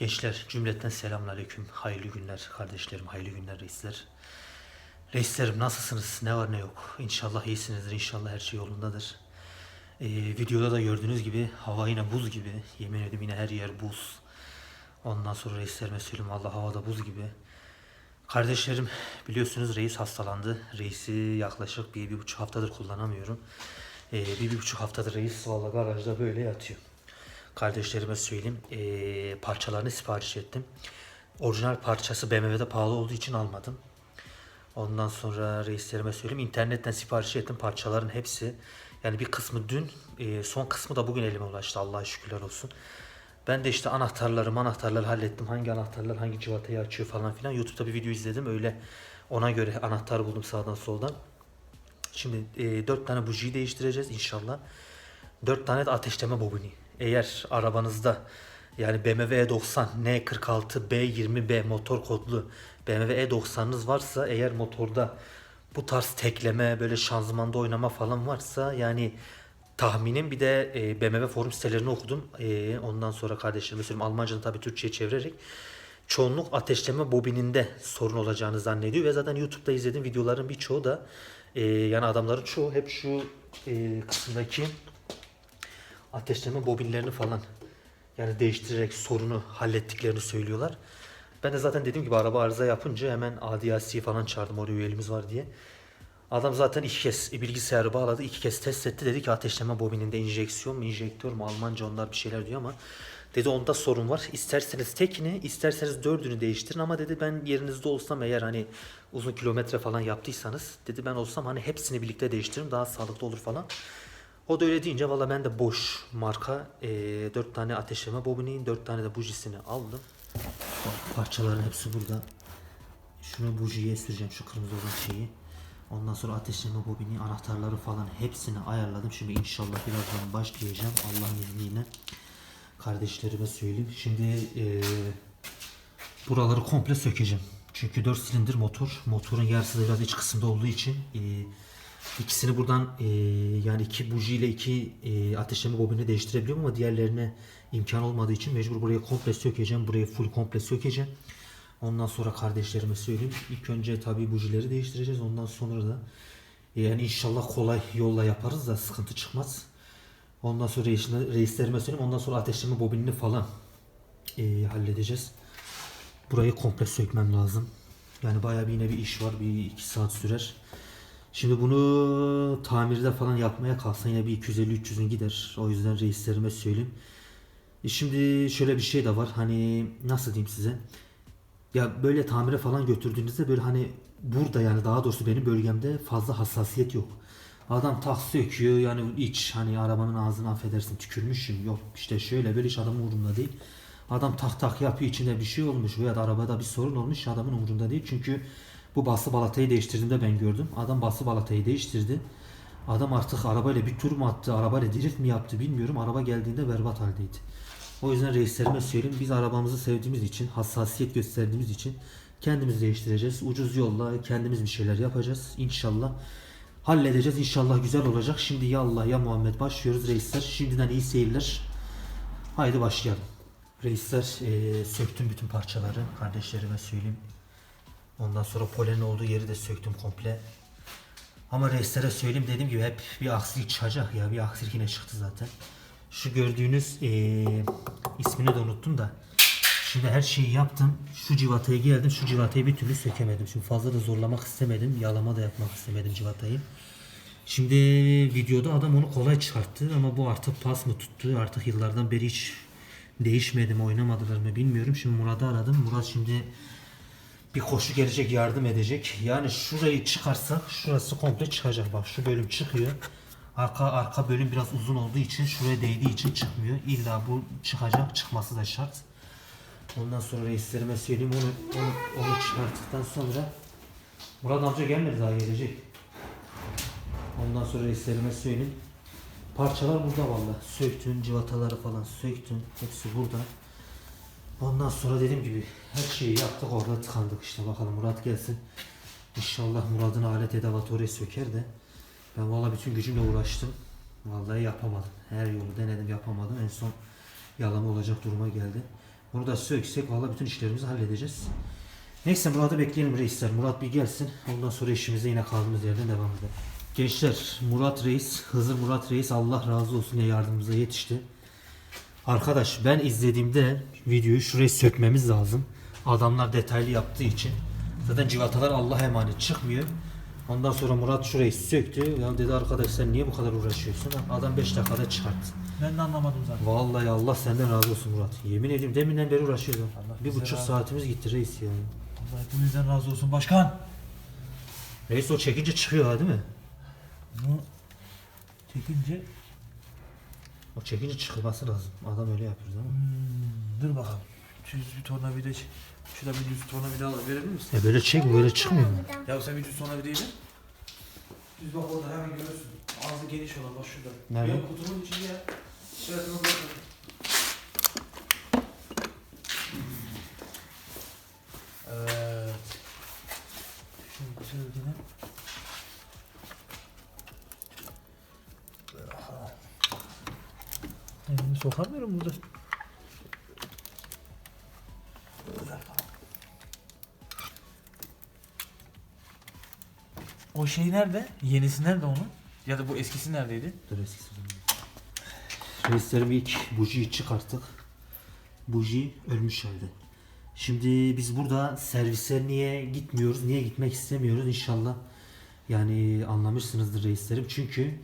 Gençler cümletten selamünaleyküm. Hayırlı günler kardeşlerim, hayırlı günler reisler. Reislerim nasılsınız? Ne var ne yok? İnşallah iyisinizdir, inşallah her şey yolundadır. Ee, videoda da gördüğünüz gibi hava yine buz gibi. Yemin ediyorum yine her yer buz. Ondan sonra reislerime söyleyeyim valla havada buz gibi. Kardeşlerim biliyorsunuz reis hastalandı. Reisi yaklaşık bir, bir buçuk haftadır kullanamıyorum. Ee, bir, bir buçuk haftadır reis valla garajda böyle yatıyor. Kardeşlerime söyleyeyim. ee, parçalarını sipariş ettim. Orijinal parçası BMW'de pahalı olduğu için almadım. Ondan sonra reislerime söyleyeyim. internetten sipariş ettim parçaların hepsi. Yani bir kısmı dün, ee, son kısmı da bugün elime ulaştı. Allah'a şükürler olsun. Ben de işte anahtarları anahtarları hallettim. Hangi anahtarlar hangi civatayı açıyor falan filan. YouTube'da bir video izledim. Öyle ona göre anahtar buldum sağdan soldan. Şimdi e, 4 tane bujiyi değiştireceğiz inşallah. 4 tane de ateşleme bobini. Eğer arabanızda yani BMW E90 N46 B20B motor kodlu BMW E90'ınız varsa eğer motorda bu tarz tekleme böyle şanzımanda oynama falan varsa yani tahminim bir de e, BMW forum sitelerini okudum. E, ondan sonra kardeşlerime söyleyeyim Almancadan tabii Türkçe'ye çevirerek çoğunluk ateşleme bobininde sorun olacağını zannediyor ve zaten YouTube'da izlediğim videoların birçoğu da e, yani adamların çoğu hep şu e, kısımdaki ateşleme bobinlerini falan yani değiştirerek sorunu hallettiklerini söylüyorlar. Ben de zaten dediğim gibi araba arıza yapınca hemen ADAC'yi falan çağırdım oraya üyeliğimiz var diye. Adam zaten iki kez bilgisayarı bağladı, iki kez test etti. Dedi ki ateşleme bobininde enjeksiyon mu, enjektör mü, Almanca onlar bir şeyler diyor ama dedi onda sorun var. İsterseniz tekini, isterseniz dördünü değiştirin ama dedi ben yerinizde olsam eğer hani uzun kilometre falan yaptıysanız dedi ben olsam hani hepsini birlikte değiştiririm daha sağlıklı olur falan. O da öyle deyince valla ben de boş marka e, 4 tane ateşleme bobini, 4 tane de bujisini aldım. Parçaların hepsi burada. Şunu bujiye süreceğim şu kırmızı olan şeyi. Ondan sonra ateşleme bobini, anahtarları falan hepsini ayarladım. Şimdi inşallah birazdan başlayacağım Allah'ın izniyle. Kardeşlerime söyleyeyim. Şimdi e, buraları komple sökeceğim. Çünkü 4 silindir motor. Motorun yarısı da biraz iç kısımda olduğu için e, ikisini buradan e, yani iki buji ile iki e, ateşleme bobini değiştirebiliyorum ama diğerlerine imkan olmadığı için mecbur buraya komple sökeceğim. Burayı full komple sökeceğim. Ondan sonra kardeşlerime söyleyeyim. İlk önce tabii bujileri değiştireceğiz. Ondan sonra da e, yani inşallah kolay yolla yaparız da sıkıntı çıkmaz. Ondan sonra reislerime söyleyeyim. Ondan sonra ateşleme bobinini falan e, halledeceğiz. Burayı komple sökmem lazım. Yani bayağı bir yine bir iş var. Bir iki saat sürer. Şimdi bunu tamirde falan yapmaya kalksan yine bir 250-300'ün gider. O yüzden reislerime söyleyeyim. E şimdi şöyle bir şey de var. Hani nasıl diyeyim size? Ya böyle tamire falan götürdüğünüzde böyle hani burada yani daha doğrusu benim bölgemde fazla hassasiyet yok. Adam tak söküyor yani iç hani arabanın ağzını affedersin tükürmüşüm yok işte şöyle böyle hiç adamın umurunda değil. Adam tak tak yapıyor içinde bir şey olmuş veya da arabada bir sorun olmuş adamın umurunda değil. Çünkü bu bası balatayı değiştirdiğinde ben gördüm. Adam bası balatayı değiştirdi. Adam artık arabayla bir tur mu attı, arabayla drift mi yaptı bilmiyorum. Araba geldiğinde berbat haldeydi. O yüzden reislerime söyleyeyim biz arabamızı sevdiğimiz için, hassasiyet gösterdiğimiz için kendimiz değiştireceğiz. Ucuz yolla kendimiz bir şeyler yapacağız. İnşallah halledeceğiz. İnşallah güzel olacak. Şimdi ya Allah ya Muhammed başlıyoruz reisler. Şimdiden iyi seyirler. Haydi başlayalım. Reisler eee, söktüm bütün parçaları. Kardeşlerime söyleyeyim. Ondan sonra polen olduğu yeri de söktüm komple. Ama reislere söyleyeyim dediğim gibi hep bir aksilik çıkacak ya. Bir aksilik yine çıktı zaten. Şu gördüğünüz eee, ismini de unuttum da. Şimdi her şeyi yaptım. Şu civataya geldim. Şu civatayı bir türlü sökemedim. Şimdi fazla da zorlamak istemedim. Yalama da yapmak istemedim civatayı. Şimdi videoda adam onu kolay çıkarttı ama bu artık pas mı tuttu? Artık yıllardan beri hiç değişmedi mi oynamadılar mı bilmiyorum. Şimdi Murat'ı aradım. Murat şimdi bir koşu gelecek yardım edecek. Yani şurayı çıkarsak şurası komple çıkacak. Bak şu bölüm çıkıyor. Arka arka bölüm biraz uzun olduğu için şuraya değdiği için çıkmıyor. İlla bu çıkacak. Çıkması da şart. Ondan sonra reislerime söyleyeyim onu, onu, onu çıkarttıktan sonra Murat amca gelmedi daha gelecek. Ondan sonra reislerime söyleyeyim. Parçalar burada valla. Söktün, civataları falan söktün. Hepsi burada. Ondan sonra dediğim gibi her şeyi yaptık orada tıkandık işte bakalım Murat gelsin. İnşallah Murat'ın alet edevatı söker de. Ben valla bütün gücümle uğraştım. Vallahi yapamadım. Her yolu denedim yapamadım. En son yalama olacak duruma geldi. Bunu da söksek valla bütün işlerimizi halledeceğiz. Neyse Murat'ı bekleyelim reisler. Murat bir gelsin. Ondan sonra işimize yine kaldığımız yerden devam edelim. Gençler Murat Reis, Hızır Murat Reis Allah razı olsun ya yardımımıza yetişti. Arkadaş ben izlediğimde videoyu şuraya sökmemiz lazım. Adamlar detaylı yaptığı için. Zaten civatalar Allah emanet çıkmıyor. Ondan sonra Murat şurayı söktü. Ya dedi arkadaş sen niye bu kadar uğraşıyorsun? Adam 5 dakikada çıkarttı. Ben de anlamadım zaten. Vallahi Allah senden razı olsun Murat. Yemin ediyorum deminden beri uğraşıyordum. Allah Bir bize buçuk razı saatimiz gitti reis ya. Allah hepimizden razı olsun başkan. Reis o çekince çıkıyor ha değil mi? Bunu çekince O çekince çıkması lazım. Adam öyle yapıyor değil mi? hmm, dur bakalım. Düz bir tornavida ç- Şurada bir düz tornavida al verebilir misin? E böyle çek böyle çıkmıyor mu? Ya sen bir düz tornavidayı ver. Düz bak orada hemen görürsün. Ağzı geniş olan bak şurada. Nerede? Ya kutunun içinde ya. Şurasına sokamıyorum burada. O şey nerede? Yenisi nerede onun? Ya da bu eskisi neredeydi? Dur eskisi. Reislerim ilk bujiyi çıkarttık. Buji ölmüş halde. Şimdi biz burada servise niye gitmiyoruz, niye gitmek istemiyoruz inşallah. Yani anlamışsınızdır reislerim. Çünkü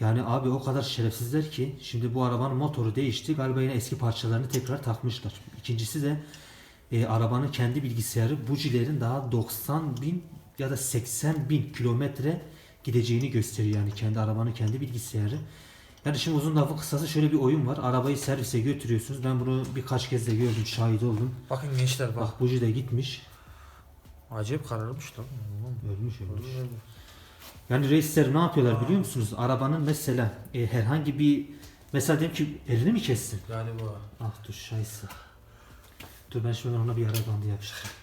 yani abi o kadar şerefsizler ki şimdi bu arabanın motoru değişti. Galiba yine eski parçalarını tekrar takmışlar. İkincisi de e, arabanın kendi bilgisayarı bujilerin daha 90 bin ya da 80 bin kilometre gideceğini gösteriyor yani kendi arabanın kendi bilgisayarı. Yani şimdi uzun lafın kısası şöyle bir oyun var. Arabayı servise götürüyorsunuz. Ben bunu birkaç kez de gördüm, şahit oldum. Bakın gençler bak. Bak buji de gitmiş. Acayip kararmış lan. Ölmüş ölmüş. Yani reisler ne yapıyorlar biliyor musunuz? Arabanın mesela e, herhangi bir mesela diyelim ki elini mi kessin? Galiba. Ah dur şaysı. Dur ben şimdi ona bir ara bandı yapıştırayım.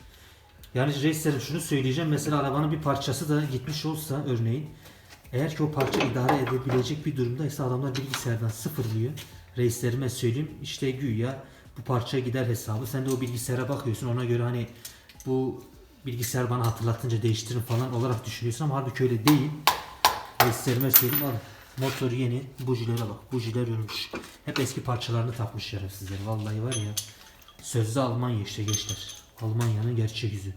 Yani reislerim şunu söyleyeceğim. Mesela arabanın bir parçası da gitmiş olsa örneğin. Eğer ki o parça idare edebilecek bir durumdaysa adamlar bilgisayardan sıfırlıyor. Reislerime söyleyeyim işte güya bu parça gider hesabı. Sen de o bilgisayara bakıyorsun ona göre hani bu bilgisayar bana hatırlatınca değiştirin falan olarak düşünüyorsun ama halbuki öyle değil. Reislerime söyleyeyim al. Motor yeni. Bujilere bak. Bujiler ölmüş. Hep eski parçalarını takmış şerefsizler. Vallahi var ya. Sözde Almanya işte gençler. Almanya'nın gerçek yüzü.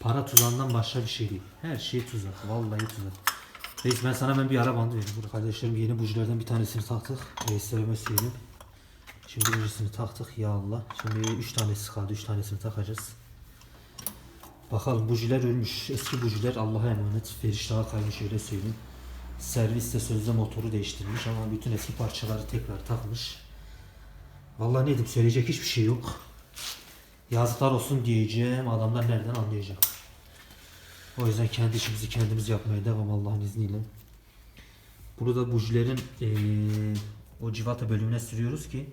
Para tuzağından başka bir şey değil. Her şey tuzak. Vallahi tuzak. Reis ben sana ben bir ara bandı. Burada kardeşlerim yeni bujilerden bir tanesini taktık. Reislerime söyleyeyim. Şimdi birincisini taktık. Ya Allah. Şimdi 3 tanesi kaldı. 3 tanesini takacağız. Bakalım bujiler ölmüş. Eski bujiler Allah'a emanet. Feriştaha kaymış öyle söyleyeyim. Serviste sözde motoru değiştirmiş ama bütün eski parçaları tekrar takmış. Vallahi ne diyeyim söyleyecek hiçbir şey yok. Yazıklar olsun diyeceğim. Adamlar nereden anlayacak? O yüzden kendi işimizi kendimiz yapmaya devam Allah'ın izniyle. Burada bujilerin eee, o civata bölümüne sürüyoruz ki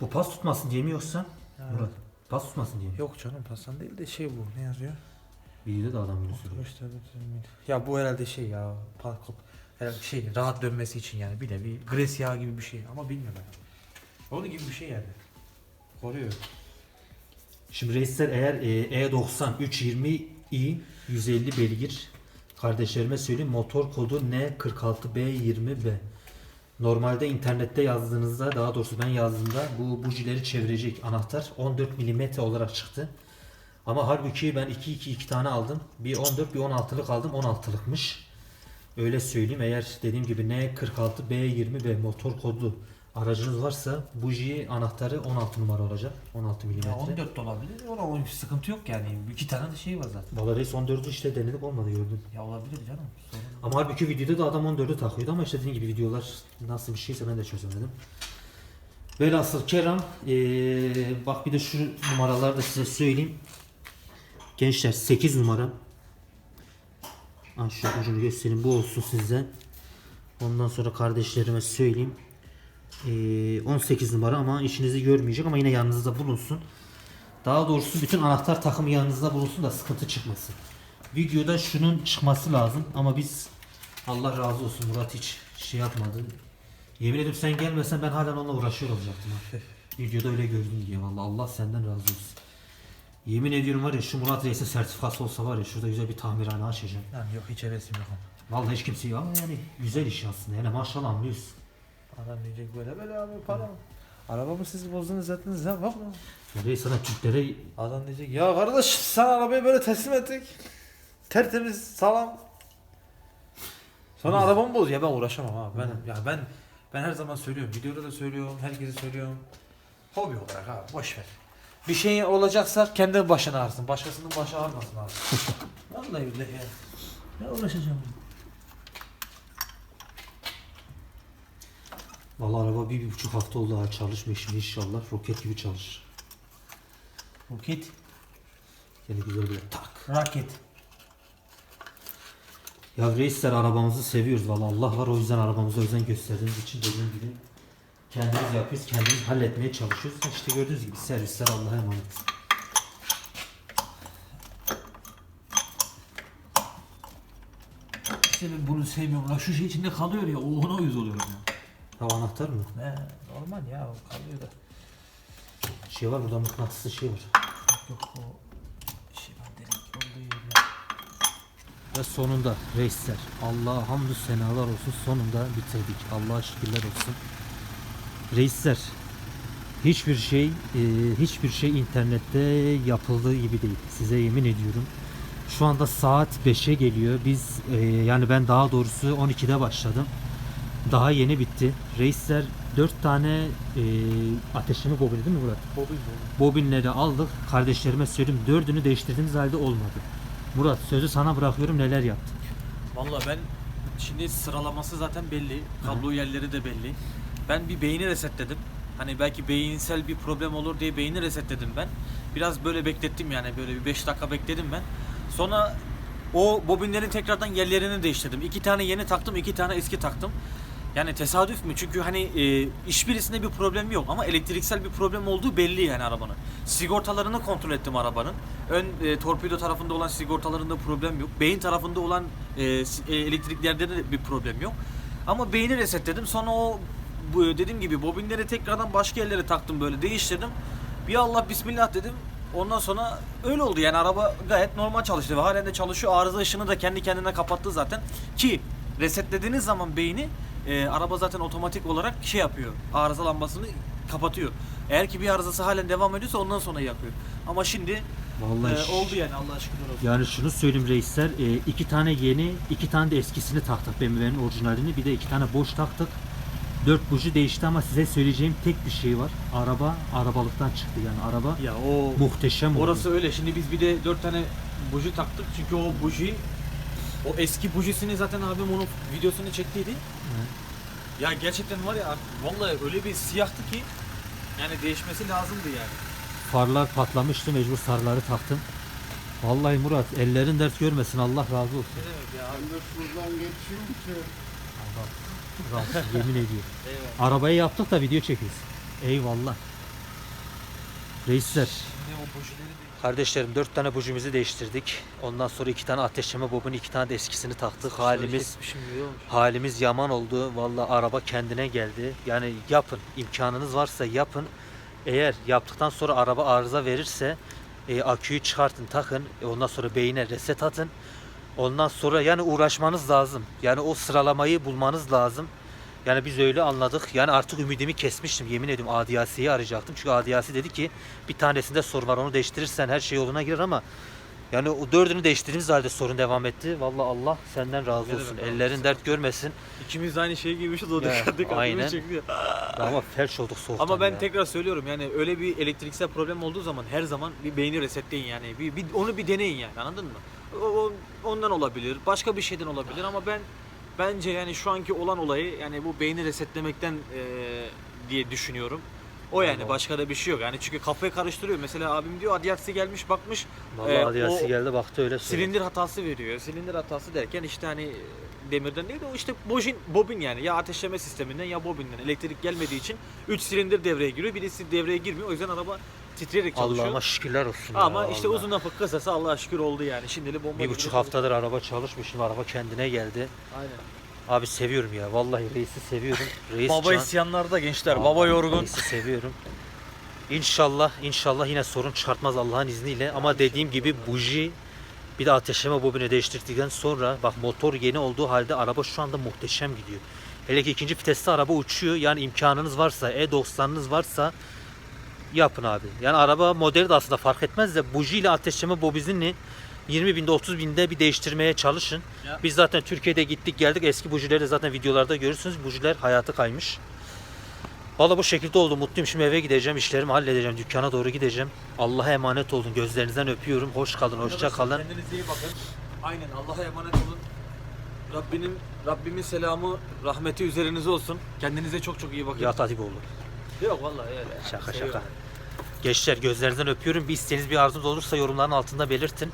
bu pas tutmasın diye mi yoksa? Evet. Murat pas tutmasın diye? Yok canım pastan değil de şey bu. Ne yazıyor? Videoda da adam böyle sürüyor. İşte Ya bu herhalde şey ya. pa- Herhalde şey rahat dönmesi için yani bir nevi gres yağı gibi bir şey ama bilmiyorum ben. Onun gibi bir şey yani. Koruyor. Şimdi reisler eğer e, E90 320i 150 beygir kardeşlerime söyleyeyim motor kodu N46B20B. Normalde internette yazdığınızda daha doğrusu ben yazdığımda bu bujileri çevirecek anahtar 14 mm olarak çıktı. Ama halbuki ben 2 2 2 tane aldım. Bir 14 bir 16'lık aldım. 16'lıkmış. Öyle söyleyeyim eğer dediğim gibi N46B20B motor kodlu aracınız varsa buji anahtarı 16 numara olacak. 16 mm. Ya 14 de olabilir. Ona o sıkıntı yok yani. İki tane de şey var zaten. Valla reis 14'ü işte denedik olmadı gördüm. Ya olabilir canım. Sorun. Ama halbuki videoda da adam 14'ü takıyordu ama işte dediğim gibi videolar nasıl bir şeyse ben de çözemedim. Velhasıl Kerem eee, bak bir de şu numaraları da size söyleyeyim. Gençler 8 numara. Şu ucunu göstereyim bu olsun sizden. Ondan sonra kardeşlerime söyleyeyim. Eee, 18 numara ama işinizi görmeyecek ama yine yanınızda bulunsun. Daha doğrusu bütün anahtar takımı yanınızda bulunsun da sıkıntı çıkmasın. Videoda şunun çıkması lazım ama biz Allah razı olsun Murat hiç şey yapmadı. Yemin ederim sen gelmesen ben halen onunla uğraşıyor olacaktım. ha. Videoda öyle gördüm diye valla Allah senden razı olsun. Yemin ediyorum var ya şu Murat Reis'in sertifikası olsa var ya şurada güzel bir tamirhane açacağım. Lan yok hiç hevesim yok ama. Vallahi hiç kimse yok ama yani güzel iş aslında yani maşallah anlıyorsun. Adam diyecek böyle böyle abi para mı? Arabamı siz bozdunuz ettiniz ya bakma. Ya Reis sana Türklere Adam diyecek ya kardeş sen arabayı böyle teslim ettik. Tertemiz sağlam. Sonra arabamı boz ya ben uğraşamam abi. Ben ya ben ben her zaman söylüyorum. Videoda da söylüyorum. Herkese söylüyorum. Hobi olarak abi boş ver. Bir şey olacaksa kendi başına ağrısın. Başkasının başı ağrımasın abi. Vallahi billahi ya. Ne uğraşacağım? Vallahi araba bir, bir buçuk hafta oldu ha çalışmıyor şimdi inşallah roket gibi çalışır. Roket. Yani güzel böyle tak. Raket. Ya reisler arabamızı seviyoruz valla Allah var o yüzden arabamıza özen gösterdiğiniz için dediğim gibi kendimiz yapıyoruz kendimiz halletmeye çalışıyoruz. İşte gördüğünüz gibi servisler Allah'a emanet. İşte ben bunu sevmiyorum. Şu şey içinde kalıyor ya. O ona uyuz oluyorum ya. Ha anahtar mı? He, normal ya o kalıyor da. Şey var burada mıknatıslı şey var. Yok o şey var direkt olduğu yerine. Ve sonunda reisler Allah'a hamdü senalar olsun sonunda bitirdik. Allah'a şükürler olsun. Reisler hiçbir şey e, hiçbir şey internette yapıldığı gibi değil. Size yemin ediyorum. Şu anda saat 5'e geliyor. Biz e, yani ben daha doğrusu 12'de başladım. Daha yeni bitti. Reisler 4 tane e, ateşleme bobini değil mi Murat? Bobin bobin. Bobinleri aldık. Kardeşlerime söyledim. Dördünü değiştirdiğimiz halde olmadı. Murat sözü sana bırakıyorum neler yaptın. Valla ben şimdi sıralaması zaten belli. Kablo yerleri de belli. Ben bir beyni resetledim. Hani belki beyinsel bir problem olur diye beyni resetledim ben. Biraz böyle beklettim yani böyle bir 5 dakika bekledim ben. Sonra o bobinlerin tekrardan yerlerini değiştirdim. İki tane yeni taktım, iki tane eski taktım. Yani tesadüf mü? Çünkü hani e, hiçbirisinde bir problem yok ama elektriksel bir problem olduğu belli yani arabanın. Sigortalarını kontrol ettim arabanın. Ön e, torpido tarafında olan sigortalarında problem yok. Beyin tarafında olan e, e, elektriklerde de bir problem yok. Ama beyni resetledim. Sonra o bu, dediğim gibi bobinleri tekrardan başka yerlere taktım böyle değiştirdim. Bir Allah bismillah dedim. Ondan sonra öyle oldu yani araba gayet normal çalıştı ve halen de çalışıyor. Arıza ışını da kendi kendine kapattı zaten. Ki resetlediğiniz zaman beyni e, araba zaten otomatik olarak şey yapıyor. Arıza lambasını kapatıyor. Eğer ki bir arızası halen devam ediyorsa ondan sonra yakıyor. Ama şimdi Vallahi e, oldu yani Allah'a şükürler olsun. Yani şunu söyleyeyim reisler, e, iki tane yeni, iki tane de eskisini taktık BMW'nin orijinalini. Bir de iki tane boş taktık. Dört buji değişti ama size söyleyeceğim tek bir şey var. Araba arabalıktan çıktı yani araba Ya o muhteşem oldu. Orası öyle. Şimdi biz bir de dört tane buji taktık. Çünkü o buji o eski bujisini zaten abim onun videosunu çektiydi. Ya gerçekten var ya vallahi öyle bir siyahtı ki yani değişmesi lazımdı yani. Farlar patlamıştı mecbur sarıları taktım. Vallahi Murat ellerin dert görmesin Allah razı olsun. Ne demek ya? Ben de şuradan geçeyim ki. Razı, yemin ediyorum. Eyvallah. Arabayı yaptık da video çekiyoruz. Eyvallah. Reisler. Şimdi o bujileri de Kardeşlerim dört tane bujimizi değiştirdik. Ondan sonra iki tane ateşleme bobunu, iki tane de eskisini taktık. Halimiz halimiz yaman oldu. Vallahi araba kendine geldi. Yani yapın. imkanınız varsa yapın. Eğer yaptıktan sonra araba arıza verirse e, aküyü çıkartın, takın. E, ondan sonra beyine reset atın. Ondan sonra yani uğraşmanız lazım. Yani o sıralamayı bulmanız lazım. Yani biz öyle anladık. Yani artık ümidimi kesmiştim. Yemin ediyorum Adiyasi'yi arayacaktım. Çünkü Adiyasi dedi ki bir tanesinde sorun var. Onu değiştirirsen her şey yoluna girer ama yani o dördünü değiştirdiğimiz halde sorun devam etti. Vallahi Allah senden razı olsun. demek Ellerin sağ dert görmesin. İkimiz de aynı şeyi giymişiz o Ya, dışarıdaki aynen. Ama felç olduk soğuktan Ama ben ya. tekrar söylüyorum yani öyle bir elektriksel problem olduğu zaman her zaman bir beyni resetleyin yani. Bir, bir onu bir deneyin yani anladın mı? O, o- ondan olabilir, başka bir şeyden olabilir ama ben bence yani şu anki olan olayı yani bu beyni resetlemekten eee, diye düşünüyorum. O yani Vallahi. başka da bir şey yok. Yani çünkü kafayı karıştırıyor. Mesela abim diyor Adiaksi gelmiş bakmış Vallahi Adiyasi o geldi baktı öyle söyledi. silindir hatası veriyor. Silindir hatası derken işte hani demirden değil de o işte bobin, bobin yani ya ateşleme sisteminden ya bobinden elektrik gelmediği için 3 silindir devreye giriyor. Birisi devreye girmiyor. O yüzden araba titreyerek çalışıyor. Allah'ıma şükürler olsun ya, Ama işte vallahi. uzun lafı kısası Allah'a şükür oldu yani. Şimdilik bomba Bir gibi buçuk çalışıyor. haftadır araba çalışmış. Şimdi araba kendine geldi. Aynen. Abi seviyorum ya. Vallahi reisi seviyorum. Reis Baba can- isyanlarda gençler. Aa, baba yorgun. Reisi seviyorum. İnşallah inşallah yine sorun çıkartmaz Allah'ın izniyle ama dediğim gibi buji bir de ateşleme bobini değiştirdikten sonra bak motor yeni olduğu halde araba şu anda muhteşem gidiyor. Hele ki ikinci viteste araba uçuyor. Yani imkanınız varsa E90'ınız varsa yapın abi. Yani araba modeli de aslında fark etmez de buji ile ateşleme bobizini 20 binde 30 binde bir değiştirmeye çalışın. Ya. Biz zaten Türkiye'de gittik geldik eski bujileri de zaten videolarda görürsünüz. Bujiler hayatı kaymış. Valla bu şekilde oldu. Mutluyum. Şimdi eve gideceğim. işlerimi halledeceğim. Dükkana doğru gideceğim. Allah'a emanet olun. Gözlerinizden öpüyorum. Hoş kalın. Hoşça kalın. Kendinize iyi bakın. Aynen Allah'a emanet olun. Rabbinin Rabbimin selamı, rahmeti üzerinize olsun. Kendinize çok çok iyi bakın. Yat hadi oğlum. Yok vallahi öyle. Şaka Seviyorum. şaka. Gençler gözlerinizden öpüyorum. Bir isteğiniz bir arzunuz olursa yorumların altında belirtin.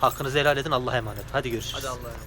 Hakkınızı helal edin. Allah'a emanet. Hadi görüşürüz. Hadi Allah'a.